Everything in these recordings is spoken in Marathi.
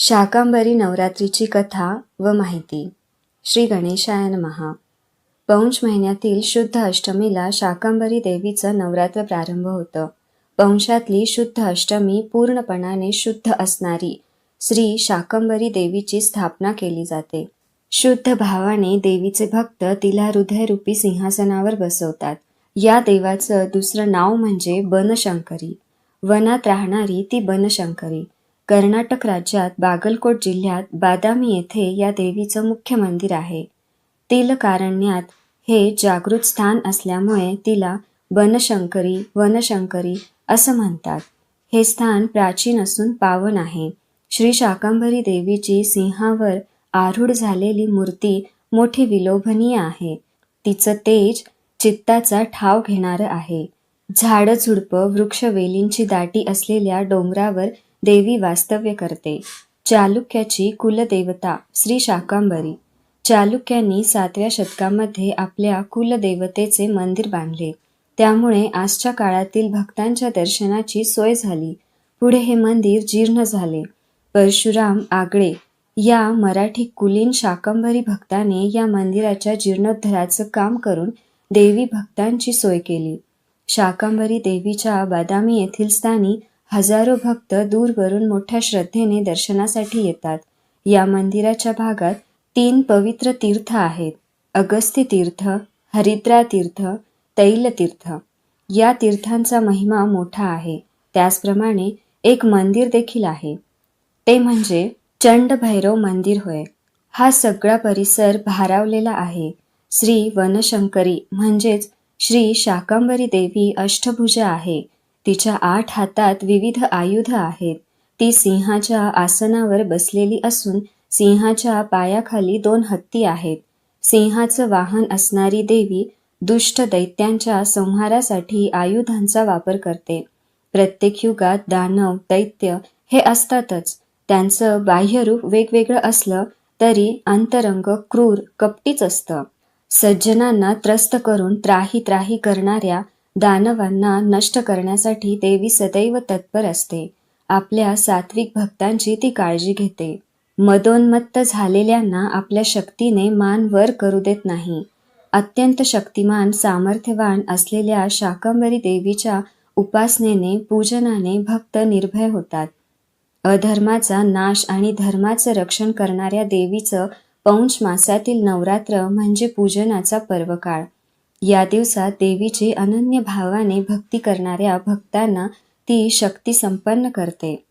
शाकांबरी नवरात्रीची कथा व माहिती. श्री गणेशाय महा पौंश महिन्यातील शुद्ध अष्टमीला शाकांबरी देवीचं नवरात्र प्रारंभ होतं. पौंशातली शुद्ध अष्टमी पूर्णपणाने शुद्ध असणारी श्री शाकंबरी देवीची स्थापना केली जाते. शुद्ध भावाने देवीचे भक्त तिला हृदयरूपी सिंहासनावर बसवतात. या देवाचं दुसरं नाव म्हणजे बनशंकरी. वनात राहणारी ती बनशंकरी. कर्नाटक राज्यात बागलकोट जिल्ह्यात बादामी येथे या देवीचं मुख्य मंदिर आहे. तिलकारण्यात हे जागृत स्थान असल्यामुळे तिला बनशंकरी वनशंकरी असं म्हणतात. हे स्थान प्राचीन असून पावन आहे. श्री शाकंभरी देवीची सिंहावर आरूढ झालेली मूर्ती मोठी विलोभनीय आहे. तिचं तेज चित्ताचा ठाव घेणारं आहे. झाडं झुडपं वृक्षवेलींची दाटी असलेल्या डोंगरावर देवी वास्तव्य करते. चालुक्याची कुलदेवता श्री शाकांबरी. चालुक्यांनी सातव्या शतकामध्ये आपल्या कुलदेवतेचे मंदिर बांधले. त्यामुळे आजच्या काळातील भक्तांच्या दर्शनाची सोय झाली. पुढे हे मंदिर जीर्ण झाले. परशुराम आगळे या मराठी कुलीन शाकंभरी भक्ताने या मंदिराच्या जीर्णोद्धाराचं काम करून देवी भक्तांची सोय केली. शाकंभरी देवीच्या बादामी येथील स्थानी हजारो भक्त दूरवरून मोठ्या श्रद्धेने दर्शनासाठी येतात. या मंदिराच्या भागात तीन पवित्र तीर्थ आहेत. अगस्ती तीर्थ हरिद्रा तीर्थ तैलतीर्थ या तीर्थांचा महिमा मोठा आहे. त्याचप्रमाणे एक मंदिर देखील आहे. ते म्हणजे चंडभैरव मंदिर होय. हा सगळा परिसर भारावलेला आहे. श्री वनशंकरी म्हणजेच श्री शाकंबरी देवी अष्टभुजा आहे. तिच्या आठ हातात विविध आयुध आहेत. ती सिंहाच्या आसनावर बसलेली असून सिंहाच्या पायाखाली दोन हत्ती आहेत. सिंहाचं वाहन असणारी देवी दुष्ट दैत्यांच्या संहारासाठी आयुधांचा वापर करते. प्रत्येक युगात दानव दैत्य हे असतातच. त्यांचं बाह्यरूप वेगवेगळं असलं तरी अंतरंग क्रूर कपटीच असतं. सज्जनांना त्रस्त करून त्राही त्राही करणाऱ्या दानवांना नष्ट करण्यासाठी देवी सदैव तत्पर असते. आपल्या सात्विक भक्तांची ती काळजी घेते. मदोन्मत्त झालेल्यांना आपल्या शक्तीने मान वर करू देत नाही. अत्यंत शक्तिमान सामर्थ्यवान असलेल्या शाकंबरी देवीच्या उपासनेने पूजनाने भक्त निर्भय होतात. अधर्माचा नाश आणि धर्माचं रक्षण करणाऱ्या देवीचं पौंष मासातील नवरात्र म्हणजे पूजनाचा पर्वकाळ. या दिवसात देवीची अनन्य भावाने भक्ती करणाऱ्या भक्तांना ती शक्ती संपन्न करते.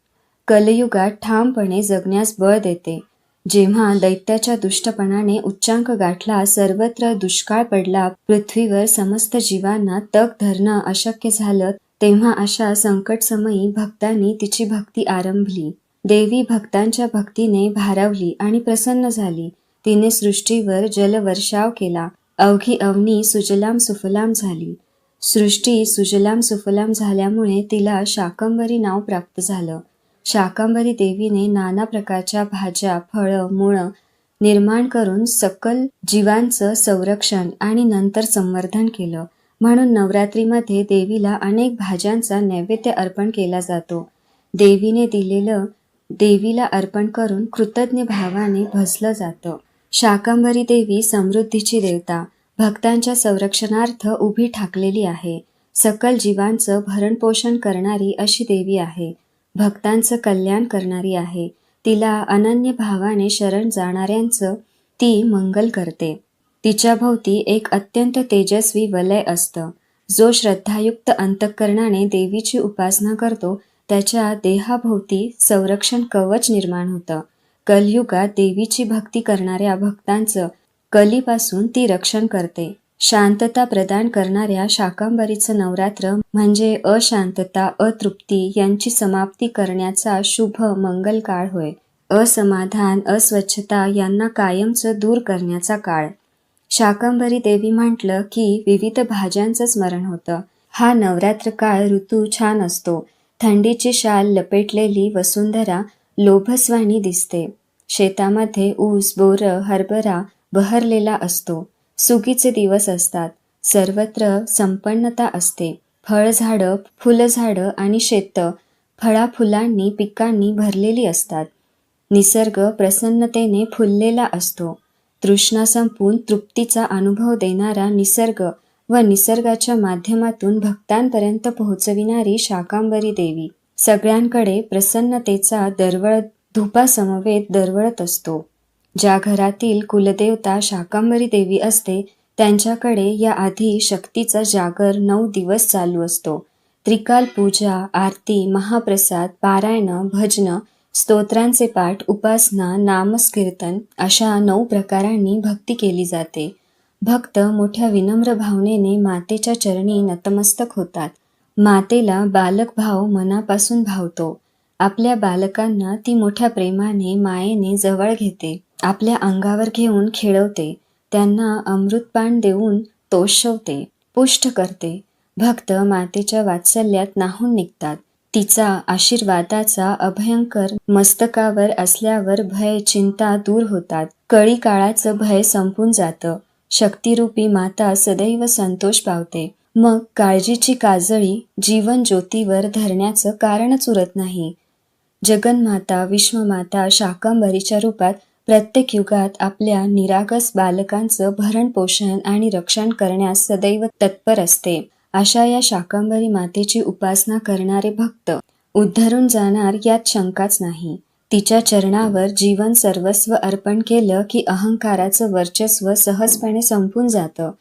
कलयुगात ठामपणे जगण्यास बळ देते. जेव्हा दैत्याच्या दुष्टपणाने उच्चांक गाठला सर्वत्र दुष्काळ पडला पृथ्वीवर समस्त जीवांना तग धरणं अशक्य झालं तेव्हा अशा संकटसमयी भक्तांनी तिची भक्ती आरंभली. देवी भक्तांच्या भक्तीने भारावली आणि प्रसन्न झाली. तिने सृष्टीवर जलवर्षाव केला. अवघी अवनी सुजलाम सुफलाम झाली. सृष्टी सुजलाम सुफलाम झाल्यामुळे तिला शाकंबरी नाव प्राप्त झालं. शाकंबरी देवीने नाना प्रकारच्या भाज्या फळं मुळं निर्माण करून सकल जीवांचं संरक्षण आणि नंतर संवर्धन केलं. म्हणून नवरात्रीमध्ये देवीला अनेक भाज्यांचा नैवेद्य अर्पण केला जातो. देवीने दिलेलं देवीला अर्पण करून कृतज्ञ भावाने भसलं जातं. शाकंभरी देवी समृद्धीची देवता भक्तांच्या संरक्षणार्थ उभी ठाकलेली आहे. सकल जीवांचं भरणपोषण करणारी अशी देवी आहे. भक्तांचं कल्याण करणारी आहे. तिला अनन्य भावाने शरण जाणाऱ्यांचं ती मंगल करते. तिच्या भोवती एक अत्यंत तेजस्वी वलय असतं. जो श्रद्धायुक्त अंतःकरणाने देवीची उपासना करतो त्याच्या देहाभोवती संरक्षण कवच निर्माण होतं. कलयुगात देवीची भक्ती करणाऱ्या भक्तांचं कलीपासून ती रक्षण करते. शांतता प्रदान करणाऱ्या शाकांबरीचं नवरात्र म्हणजे अशांतता अतृप्ती यांची समाप्ती करण्याचा शुभ मंगल काळ होय. असमाधान अस्वच्छता यांना कायमचं दूर करण्याचा काळ. शाकंभरी देवी म्हटलं की विविध भाज्यांचं स्मरण होतं. हा नवरात्र काळ ऋतू छान असतो. थंडीची शाल लपेटलेली वसुंधरा लोभस्वाणी दिसते. शेतामध्ये ऊस बोर हरभरा बहरलेला असतो. सुगीचे दिवस असतात. सर्वत्र संपन्नता असते. फळझाडं फुलझाडं आणि शेतं फळाफुलांनी पिकांनी भरलेली असतात. निसर्ग प्रसन्नतेने फुललेला असतो. तृष्णा संपून तृप्तीचा अनुभव देणारा निसर्ग व निसर्गाच्या माध्यमातून भक्तांपर्यंत पोहोचविणारी शाकांबरी देवी. सगळ्यांकडे प्रसन्नतेचा दरवळ धुपासमवेत दरवळत असतो. ज्या घरातील कुलदेवता शाकांबरी देवी असते त्यांच्याकडे या आधी शक्तीचा जागर नऊ दिवस चालू असतो. त्रिकाल पूजा आरती महाप्रसाद पारायण भजन स्तोत्रांचे पाठ उपासना नामस्कीर्तन अशा नऊ प्रकारांनी भक्ती केली जाते. भक्त मोठ्या विनम्र भावनेने मातेच्या चरणी नतमस्तक होतात. मातेला बालकभाव मनापासून भावतो. आपल्या बालकांना ती मोठ्या प्रेमाने मायेने जवळ घेते. आपल्या अंगावर घेऊन खेळवते. त्यांना अमृतपान देऊन तोषवते. पुष्ट करते. भक्त मातेच्या वात्सल्यात नाहून निघतात. तिचा आशीर्वादाचा अभयंकर मस्तकावर असल्यावर भय चिंता दूर होतात. कळी काळाचं भय संपून जातं. शक्तिरूपी माता सदैव संतोष पावते. मग काळजीची काजळी जीवन ज्योतीवर धरण्याचं कारणच उरत नाही. जगन्माता विश्वमाता शाकंभरीच्या रूपात प्रत्येक युगात आपल्या निरागस बालकांचं भरण पोषण आणि रक्षण करण्यास सदैव तत्पर असते. अशा या शाकंभरी मातेची उपासना करणारे भक्त उद्धरून जाणार यात शंकाच नाही. तिच्या चरणावर जीवन सर्वस्व अर्पण केलं की अहंकाराचं वर्चस्व सहजपणे संपून जातं.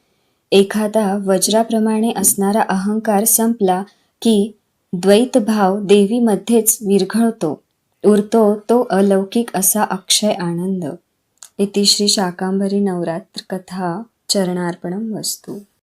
एखादा वज्राप्रमाणे असणारा अहंकार संपला की द्वैतभाव देवीमध्येच विरघळतो उरतो तो अलौकिक असा अक्षय आनंद. इति श्री शाकांबरी नवरात्र कथा चरणार्पणम वस्तू.